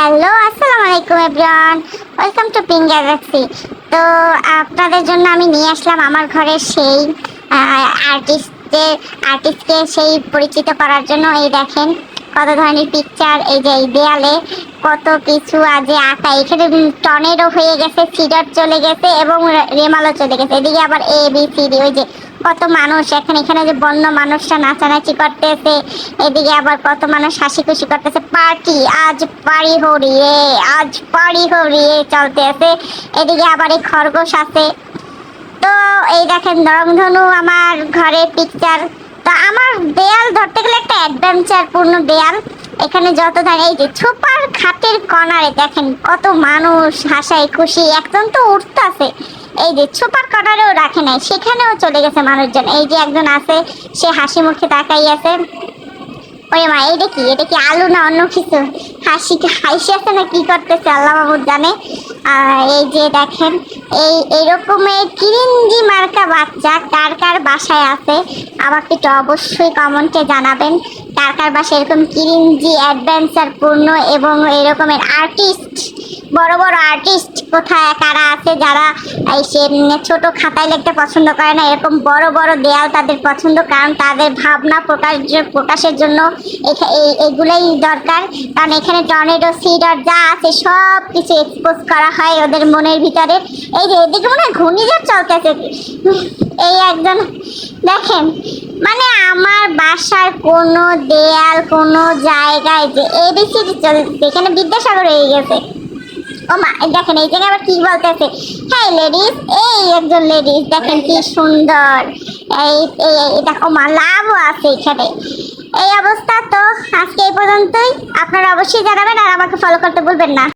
Hello, আসসালামু আলাইকুম everyone. Welcome to ping galaxy. তো, আপনাদের জন্য আমি নিয়ে আসলাম আমার ঘরের সেই আর্টিস্টের আর্টিস্টকে সেই পরিচিত করার জন্য। এই দেখেন, কত ধরনের পিকচার এই যে এই দেয়ালে কত কিছু আজে আঁকা এখানে টনেরও হয়ে গেছে সিডার চলে গেছে এবং রেমালও চলে গেছে। এদিকে আবার এ বি সি ডি ওই যে কত মানুষ, এখানে এখানে যে বন্য মানুষরা নাচানাচি করতেছে, এদিকে আবার কত মানুষ হাসি খুশি করতেছে। পার্টি, আজ পাড়ি হরি এ আজ পাড়ি হরি এ চলতে আছে এদিকে আবার এই খরগোশ আছে। তো এই দেখেন রংধনু আমার ঘরের পিকচার তো আমার দেয়াল ধরতে গেলে একটা অ্যাডভেঞ্চার পূর্ণ দেয়াল। এখানে যত ধরে, এই যে ছোপার খাটের কর্নারে দেখেন কত মানুষ হাসাই খুশি, একজন তো উঠতেছে। এই যে ছোপার কর্নারেও রাখে নাই, সেখানেও চলে গেছে মানুষজন। এই যে একজন আছে, সে হাসি মুখে তাকাই আছে। ওরে মা এটা কি? এটা কি আলু না অন্য কিছু? হাসি হাসি আছে না কি করতেছে? আল্লাহ বাবুর জানে। এই যে দেখেন, এই এরকমের কিরিঞ্জি মার্কা বাচ্চা কার কার বাসায় আছে? আমাকে একটু অবশ্যই কমেন্টে জানাবেন, কার কার বাসায় এরকম কিরিঞ্জি অ্যাডভেঞ্চার পূর্ণ এবং এরকমের আর্টিস্ট বড় বড় আর্টিস্ট কোথায় কারা আছে যারা এই সে ছোট খাতায় লিখতে পছন্দ করে না, এরকম বড় বড় দেয়াল তাদের পছন্দ, কারণ তাদের ভাবনা প্রকাশ প্রকাশের জন্য এই, এগুলোই দরকার। কারণ এখানে টর্নেডো, সিডার যা আছে সব কিছু এক্সপোজ করা হয় ওদের মনের ভিতরে। এই যে এদিকে মনে হয় ঘূর্ণিঝড় চলতেছে। এই একজন, দেখেন মানে আমার বাসার কোনো দেয়াল, কোনো জায়গায় যে এবিসিডি চলতেছে, এখানে বিদ্যাসাগর হয়ে গেছে। ও মা, দেখেন এই জায়গায় আবার কি বলতেছে? হ্যাঁ লেডিস এই একজন লেডিস দেখেন কি সুন্দর। এই এই দেখো, মা, লাভও আছে এখানে। এই অবস্থা তো আজকে এই পর্যন্তই। আপনারা অবশ্যই জানাবেন আর আমাকে ফলো করতে বলবেন না।